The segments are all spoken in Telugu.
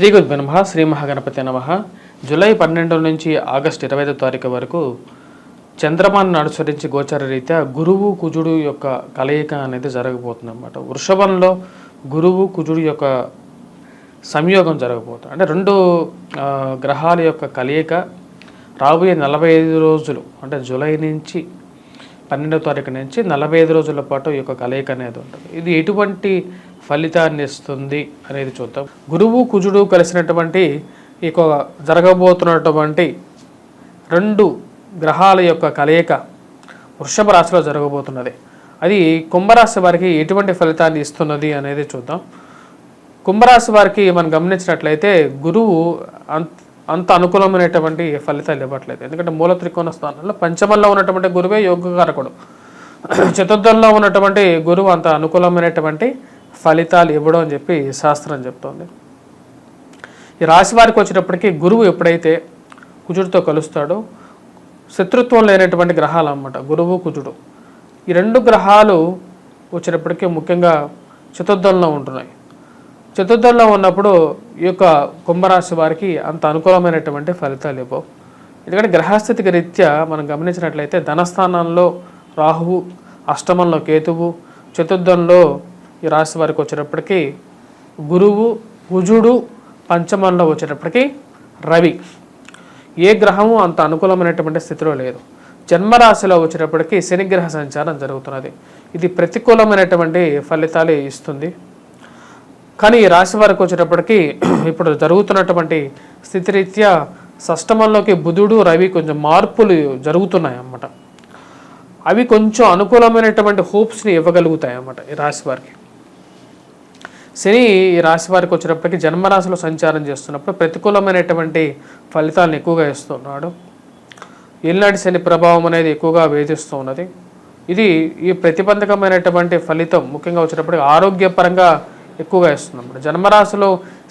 శ్రీ గురు నమ శ్రీ మహాగణపతి నమ. జూలై పన్నెండు నుంచి ఆగస్టు ఇరవై ఐదో తారీఖు వరకు చంద్రమాన్ని అనుసరించి గోచర రీత్యా గురువు కుజుడు యొక్క కలయిక అనేది జరగబోతుంది అనమాట వృషభంలో గురువు కుజుడు యొక్క సంయోగం జరగబోతుంది అంటే రెండు గ్రహాల యొక్క కలయిక రాబోయే నలభై ఐదు రోజులు అంటే జూలై నుంచి పన్నెండవ తారీఖు నుంచి నలభై ఐదు రోజుల పాటు ఈ యొక్క కలయిక అనేది ఉంటుంది. ఇది ఎటువంటి ఫలితాన్ని ఇస్తుంది అనేది చూద్దాం. గురువు కుజుడు కలిసినటువంటి ఈ యొక్క జరగబోతున్నటువంటి రెండు గ్రహాల యొక్క కలయిక వృషభ రాశిలో జరగబోతున్నది. అది కుంభరాశి వారికి ఎటువంటి ఫలితాన్ని ఇస్తున్నది అనేది చూద్దాం. కుంభరాశి వారికి మనం గమనించినట్లయితే గురువు అంత అంత అనుకూలమైనటువంటి ఫలితాలు ఇవ్వట్లేదు. ఎందుకంటే మూల త్రికోణ స్థానంలో పంచమంలో ఉన్నటువంటి గురువే యోగకారకుడు. చతుర్థంలో ఉన్నటువంటి గురువు అంత అనుకూలమైనటువంటి ఫలితాలు ఇవ్వడం అని చెప్పి శాస్త్రం చెప్తోంది. ఈ రాశి వారికి వచ్చినప్పటికీ గురువు ఎప్పుడైతే కుజుడితో కలుస్తాడో శత్రుత్వం లేనటువంటి గ్రహాలు అన్నమాట. గురువు కుజుడు. ఈ రెండు గ్రహాలు వచ్చినప్పటికీ ముఖ్యంగా చతుర్థంలో ఉంటున్నాయి. చతుర్థంలో ఉన్నప్పుడు ఈ యొక్క కుంభరాశి వారికి అంత అనుకూలమైనటువంటి ఫలితాలు ఇవ్వవు. ఎందుకంటే గ్రహస్థితికి రీత్యా మనం గమనించినట్లయితే ధనస్థానంలో రాహువు అష్టమంలో కేతువు చతుర్థంలో ఈ రాశి వారికి వచ్చేటప్పటికీ గురువు కుజుడు పంచమంలో వచ్చేటప్పటికీ రవి. ఏ గ్రహము అంత అనుకూలమైనటువంటి స్థితిలో లేదు. జన్మరాశిలో వచ్చేటప్పటికీ శనిగ్రహ సంచారం జరుగుతున్నది. ఇది ప్రతికూలమైనటువంటి ఫలితాలు ఇస్తుంది. కానీ ఈ రాశి వారికి వచ్చేటప్పటికి ఇప్పుడు జరుగుతున్నటువంటి స్థితిరీత్యా షష్టమంలోకి బుధుడు రవి కొంచెం మార్పులు జరుగుతున్నాయి అన్నమాట అవి కొంచెం అనుకూలమైనటువంటి హోప్స్ని ఇవ్వగలుగుతాయి అన్నమాట ఈ రాశి వారికి. శని ఈ రాశి వారికి వచ్చినప్పటికీ జన్మరాశిలో సంచారం చేస్తున్నప్పుడు ప్రతికూలమైనటువంటి ఫలితాలను ఎక్కువగా ఇస్తున్నాడు. ఏలినాటి శని ప్రభావం అనేది ఎక్కువగా వేధిస్తూ ఉన్నది ఇది ఈ ప్రతిబంధకమైనటువంటి ఫలితం ముఖ్యంగా వచ్చినప్పటికీ ఆరోగ్యపరంగా ఎక్కువగా ఇస్తుంది జన్మరాశిలో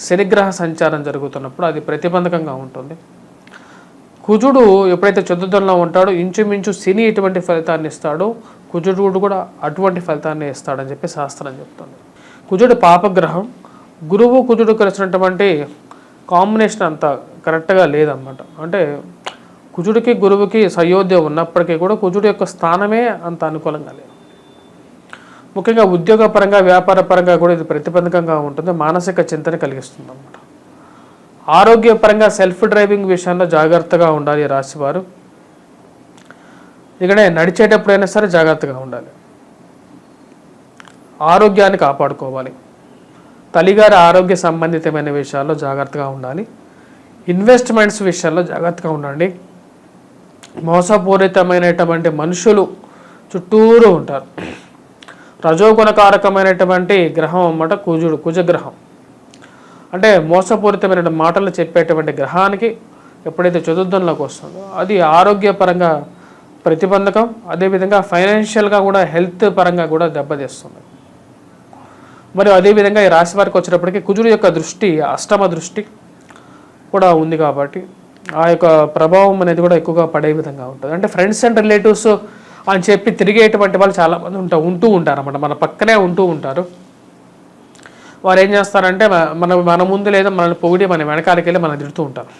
శనిగ్రహ సంచారం జరుగుతున్నప్పుడు అది ప్రతిబంధకంగా ఉంటుంది. కుజుడు ఎప్పుడైతే చతుర్థంలో ఉంటాడో ఇంచుమించు శని ఎటువంటి ఫలితాన్ని ఇస్తాడో కుజుడు కూడా అటువంటి ఫలితాన్ని ఇస్తాడని చెప్పి శాస్త్రం చెప్తుంది. కుజుడు పాపగ్రహం. గురువు కుజుడు కలిసినటువంటి కాంబినేషన్ అంత కరెక్ట్గా లేదన్నమాట. అంటే కుజుడికి గురువుకి సయోధ్య ఉన్నప్పటికీ కూడా కుజుడు యొక్క స్థానమే అంత అనుకూలంగా లేదు. ముఖ్యంగా ఉద్యోగపరంగా వ్యాపార పరంగా కూడా ఇది ప్రతిబంధకంగా ఉంటుంది. మానసిక చింతన కలిగిస్తుంది అన్నమాట. ఆరోగ్యపరంగా సెల్ఫ్ డ్రైవింగ్ విషయంలో జాగ్రత్తగా ఉండాలి రాశివారు. ఇక్కడ నడిచేటప్పుడైనా సరే జాగ్రత్తగా ఉండాలి. ఆరోగ్యాన్ని కాపాడుకోవాలి. తల్లిగారి ఆరోగ్య సంబంధితమైన విషయాల్లో జాగ్రత్తగా ఉండాలి. ఇన్వెస్ట్మెంట్స్ విషయంలో జాగ్రత్తగా ఉండండి. మోసపూరితమైనటువంటి మనుషులు చుట్టూరు ఉంటారు. రజోగుణకారకమైనటువంటి గ్రహం అన్నమాట కుజుడు కుజగ్రహం. అంటే మోసపూరితమైన మాటలు చెప్పేటువంటి గ్రహానికి ఎప్పుడైతే చతుర్థంలోకి వస్తుందో అది ఆరోగ్యపరంగా ప్రతిబంధకం అదేవిధంగా ఫైనాన్షియల్గా కూడా హెల్త్ పరంగా కూడా దెబ్బతీస్తుంది. మరియు అదేవిధంగా ఈ రాశి వారికి వచ్చినప్పటికీ కుజుడు యొక్క దృష్టి అష్టమ దృష్టి కూడా ఉంది కాబట్టి ఆ యొక్క ప్రభావం అనేది కూడా ఎక్కువగా పడే విధంగా ఉంటుంది. అంటే ఫ్రెండ్స్ అండ్ రిలేటివ్స్ అని చెప్పి తిరిగేటువంటి వాళ్ళు చాలామంది ఉంటారు ఉంటూ ఉంటారు అన్నమాట మన పక్కనే ఉంటూ ఉంటారు. వారు ఏం చేస్తారంటే మన మన ముందు లేదా మనల్ని పొగిడి మన వెనకాలకి వెళ్ళి మనం తిడుతూ ఉంటారు.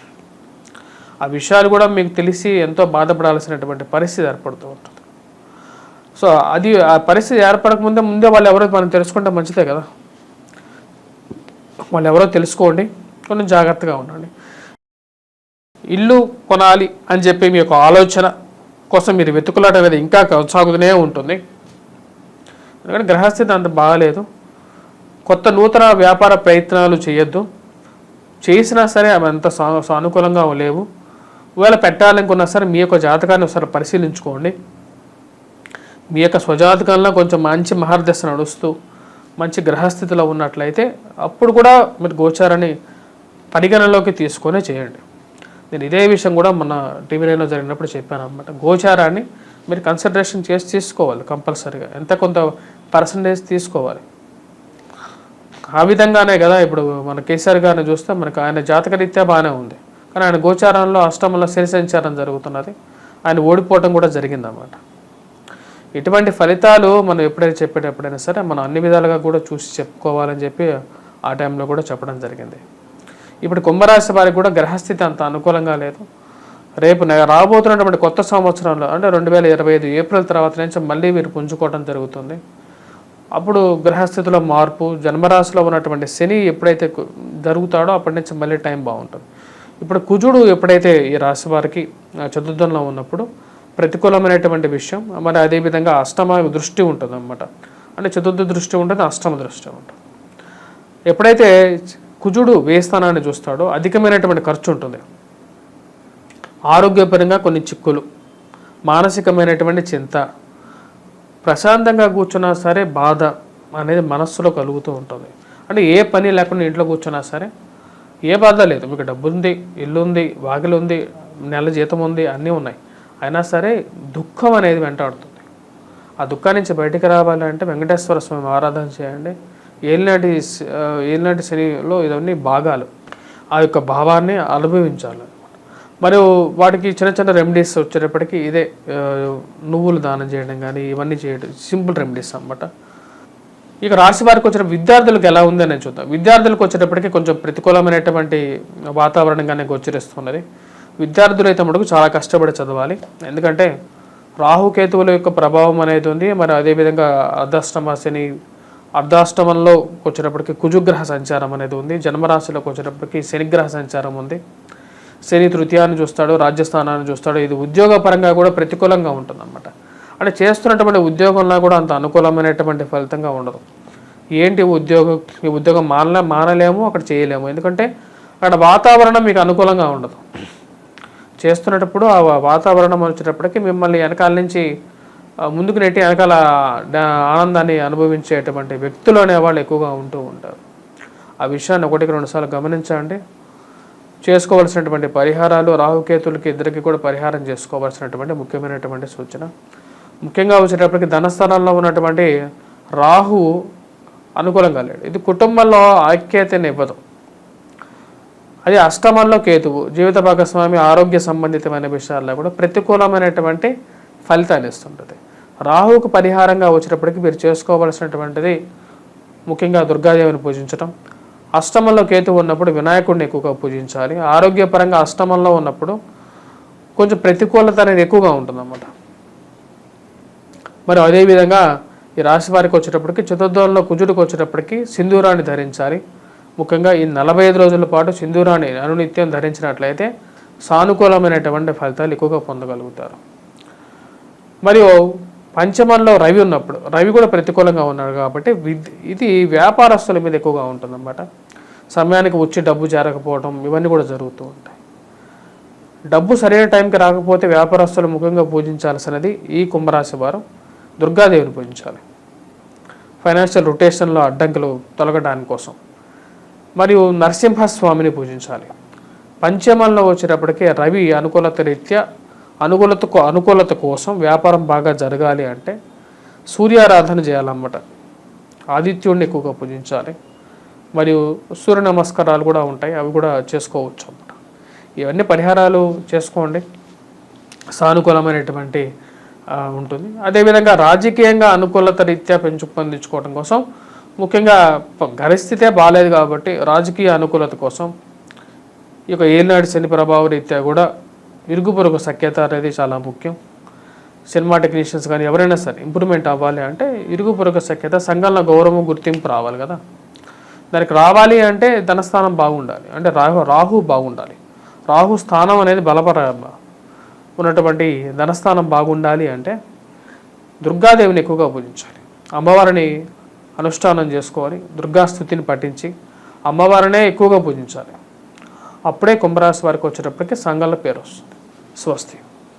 ఆ విషయాలు కూడా మీకు తెలిసి ఎంతో బాధపడాల్సినటువంటి పరిస్థితి ఏర్పడుతూ ఉంటుంది. సో అది ఆ పరిస్థితి ఏర్పడకముందే ముందే వాళ్ళు ఎవరో మనం తెలుసుకుంటే మంచిదే కదా. వాళ్ళు ఎవరో తెలుసుకోండి కొంచెం జాగ్రత్తగా ఉండండి. ఇల్లు కొనాలి అని చెప్పి మీ యొక్క ఆలోచన కోసం మీరు వెతుకులాట అనేది ఇంకా కొనసాగుతూనే ఉంటుంది. ఎందుకంటే గ్రహస్థితి అంత బాగాలేదు. కొత్త నూతన వ్యాపార ప్రయత్నాలు చేయొద్దు. చేసినా సరే అవి అంత సా- సానుకూలంగా లేవు. ఒకవేళ పెట్టాలనుకున్నా సరే మీ యొక్క జాతకాన్ని ఒకసారి పరిశీలించుకోండి. మీ యొక్క స్వజాతకంలో కొంచెం మంచి మహర్దశ నడుస్తూ మంచి గ్రహస్థితిలో ఉన్నట్లయితే అప్పుడు కూడా మీరు గోచారాన్ని పరిగణలోకి తీసుకొని చేయండి. నేను ఇదే విషయం కూడా మన టీవీ నైన్లో జరిగినప్పుడు చెప్పాను అనమాట గోచారాన్ని మీరు కన్సిడరేషన్ చేసి తీసుకోవాలి కంపల్సరీగా. ఎంత కొంత పర్సంటేజ్ తీసుకోవాలి. ఆ విధంగానే కదా ఇప్పుడు మన కేసీఆర్ గారిని చూస్తే మనకు ఆయన జాతకరీత్యా బాగానే ఉంది. కానీ ఆయన గోచారంలో అష్టమంలో శని సంచారం జరుగుతున్నది. ఆయన ఓడిపోవటం కూడా జరిగిందన్నమాట. ఇటువంటి ఫలితాలు మనం ఎప్పుడైతే చెప్పేటప్పుడైనా సరే మనం అన్ని విధాలుగా కూడా చూసి చెప్పుకోవాలని చెప్పి ఆ టైంలో కూడా చెప్పడం జరిగింది. ఇప్పుడు కుంభరాశి వారికి కూడా గ్రహస్థితి అంత అనుకూలంగా లేదు. రేపు రాబోతున్నటువంటి కొత్త సంవత్సరంలో అంటే రెండు వేల ఇరవై ఐదు ఏప్రిల్ తర్వాత నుంచి మళ్ళీ మీరు పుంజుకోవడం జరుగుతుంది. అప్పుడు గ్రహస్థితిలో మార్పు జన్మరాశిలో ఉన్నటువంటి శని ఎప్పుడైతే జరుగుతాడో అప్పటి నుంచి మళ్ళీ టైం బాగుంటుంది. ఇప్పుడు కుజుడు ఎప్పుడైతే ఈ రాశి వారికి చతుర్థంలో ఉన్నప్పుడు ప్రతికూలమైనటువంటి విషయం మరి అదేవిధంగా అష్టమ దృష్టి ఉంటుంది అనమాట అంటే చతుర్థ దృష్టి ఉంటుంది అష్టమ దృష్టి ఉంటుంది. ఎప్పుడైతే కుజుడు వేస్థానాన్ని చూస్తాడో అధికమైనటువంటి ఖర్చు ఉంటుంది. ఆరోగ్యపరంగా కొన్ని చిక్కులు మానసికమైనటువంటి చింత ప్రశాంతంగా కూర్చున్నా సరే బాధ అనేది మనస్సులో కలుగుతూ ఉంటుంది. అంటే ఏ పని లేకుండా ఇంట్లో కూర్చున్నా సరే ఏ బాధ లేదు. మీకు డబ్బు ఉంది ఇల్లు ఉంది వాకిలు ఉంది నెల జీతం ఉంది అన్నీ ఉన్నాయి. అయినా సరే దుఃఖం అనేది వెంటాడుతుంది. ఆ దుఃఖం నుంచి బయటికి రావాలంటే వెంకటేశ్వర స్వామి ఆరాధన చేయండి. ఏలినాటి ఏలినాటి శనిలో ఇవన్నీ భాగాలు. ఆ యొక్క భావాన్ని అనుభవించాలి. మరియు వాటికి చిన్న చిన్న రెమెడీస్ వచ్చేటప్పటికి ఇదే నువ్వులు దానం చేయడం కానీ ఇవన్నీ చేయడం సింపుల్ రెమెడీస్ అన్నమాట. ఇక రాశి వారికి వచ్చిన విద్యార్థులకు ఎలా ఉంది అనేది చూద్దాం. విద్యార్థులకు వచ్చేటప్పటికి కొంచెం ప్రతికూలమైనటువంటి వాతావరణంగానే గోచరిస్తున్నది. విద్యార్థులు అయితే మటుకు చాలా కష్టపడి చదవాలి. ఎందుకంటే రాహుకేతువుల యొక్క ప్రభావం అనేది ఉంది. మరి అదేవిధంగా అర్ధష్టమ శని అర్ధాష్టమంలో వచ్చేటప్పటికి కుజుగ్రహ సంచారం అనేది ఉంది. జన్మరాశిలోకి వచ్చేటప్పటికి శనిగ్రహ సంచారం ఉంది. శని తృతీయాన్ని చూస్తాడు రాజ్యస్థానాన్ని చూస్తాడు. ఇది ఉద్యోగపరంగా కూడా ప్రతికూలంగా ఉంటుంది అనమాట అంటే చేస్తున్నటువంటి ఉద్యోగంలో కూడా అంత అనుకూలమైనటువంటి ఫలితంగా ఉండదు. ఏంటి ఉద్యోగం ఈ ఉద్యోగం మానలే మానలేము అక్కడ చేయలేము. ఎందుకంటే అక్కడ వాతావరణం మీకు అనుకూలంగా ఉండదు. చేస్తున్నప్పుడు ఆ వాతావరణం వచ్చేటప్పటికి మిమ్మల్ని వెనకాల నుంచి ముందుకు నెట్టి వెనకాల ఆనందాన్ని అనుభవించేటువంటి వ్యక్తులు అనేవాళ్ళు ఎక్కువగా ఉంటూ ఉంటారు. ఆ విషయాన్ని ఒకటికి రెండుసార్లు గమనించండి. చేసుకోవాల్సినటువంటి పరిహారాలు రాహుకేతులకి ఇద్దరికి కూడా పరిహారం చేసుకోవాల్సినటువంటి ముఖ్యమైనటువంటి సూచన. ముఖ్యంగా వచ్చేటప్పటికి ధనస్థానంలో ఉన్నటువంటి రాహు అనుకూలంగా లేడు. ఇది కుటుంబంలో ఐక్యతని ఇవ్వదు. అది అష్టమంలో కేతువు జీవిత భాగస్వామి ఆరోగ్య సంబంధితమైన విషయాల్లో కూడా ప్రతికూలమైనటువంటి ఫలితాన్ని ఇస్తుంటుంది. రాహువుకు పరిహారంగా వచ్చేటప్పటికి మీరు చేసుకోవలసినటువంటిది ముఖ్యంగా దుర్గాదేవిని పూజించడం అష్టమంలో కేతు ఉన్నప్పుడు వినాయకుడిని ఎక్కువగా పూజించాలి. ఆరోగ్యపరంగా అష్టమంలో ఉన్నప్పుడు కొంచెం ప్రతికూలత అనేది ఎక్కువగా ఉంటుందన్నమాట. మరి అదేవిధంగా ఈ రాశి వారికి వచ్చేటప్పటికి చతుర్థంలో కుజుడికి వచ్చేటప్పటికి సింధూరాన్ని ధరించాలి. ముఖ్యంగా ఈ నలభై ఐదు రోజుల పాటు సింధూరాన్ని అనునిత్యం ధరించినట్లయితే సానుకూలమైనటువంటి ఫలితాలు ఎక్కువగా పొందగలుగుతారు. మరియు పంచమంలో రవి ఉన్నప్పుడు రవి కూడా ప్రతికూలంగా ఉన్నాడు కాబట్టి విద్ ఇది వ్యాపారస్తుల మీద ఎక్కువగా ఉంటుందన్నమాట. సమయానికి వచ్చి డబ్బు చేరకపోవడం ఇవన్నీ కూడా జరుగుతూ ఉంటాయి. డబ్బు సరైన టైంకి రాకపోతే వ్యాపారస్తులు ముఖ్యంగా పూజించాల్సినది ఈ కుంభరాశి వారం దుర్గాదేవిని పూజించాలి. ఫైనాన్షియల్ రొటేషన్లో అడ్డంకులు తొలగడానికి కోసం. మరియు నరసింహస్వామిని పూజించాలి. పంచమంలో వచ్చేటప్పటికే రవి అనుకూలత రీత్యా అనుకూలతకు అనుకూలత కోసం వ్యాపారం బాగా జరగాలి అంటే సూర్యారాధన చేయాలన్నమాట. ఆదిత్యుడిని ఎక్కువగా పూజించాలి. మరియు సూర్య నమస్కారాలు కూడా ఉంటాయి. అవి కూడా చేసుకోవచ్చు అన్నమాట. ఇవన్నీ పరిహారాలు చేసుకోండి. సానుకూలమైనటువంటి ఉంటుంది. అదేవిధంగా రాజకీయంగా అనుకూలత రీత్యా పెంచుకొందించుకోవడం కోసం ముఖ్యంగా గరిస్థితే బాగాలేదు కాబట్టి రాజకీయ అనుకూలత కోసం ఈ యొక్క ఏలినాడు శని ప్రభావ రీత్యా కూడా ఇరుగు పొరుగు సఖ్యత అనేది చాలా ముఖ్యం. సినిమా టెక్నీషియన్స్ కానీ ఎవరైనా సరే ఇంప్రూవ్మెంట్ అవ్వాలి అంటే ఇరుగు పొరుగు సఖ్యత సంఘంలో గౌరవం గుర్తింపు రావాలి కదా. దానికి రావాలి అంటే ధనస్థానం బాగుండాలి. అంటే రాహు రాహు బాగుండాలి. రాహు స్థానం అనేది బలపర ఉన్నటువంటి ధనస్థానం బాగుండాలి అంటే దుర్గాదేవిని ఎక్కువగా పూజించాలి. అమ్మవారిని అనుష్ఠానం చేసుకోవాలి. దుర్గాస్థుతిని పఠించి అమ్మవారినే ఎక్కువగా పూజించాలి. అప్పుడే కుంభరాశి వారికి వచ్చేటప్పటికి సంఘాల పేరు వస్తుంది. స్వస్తి.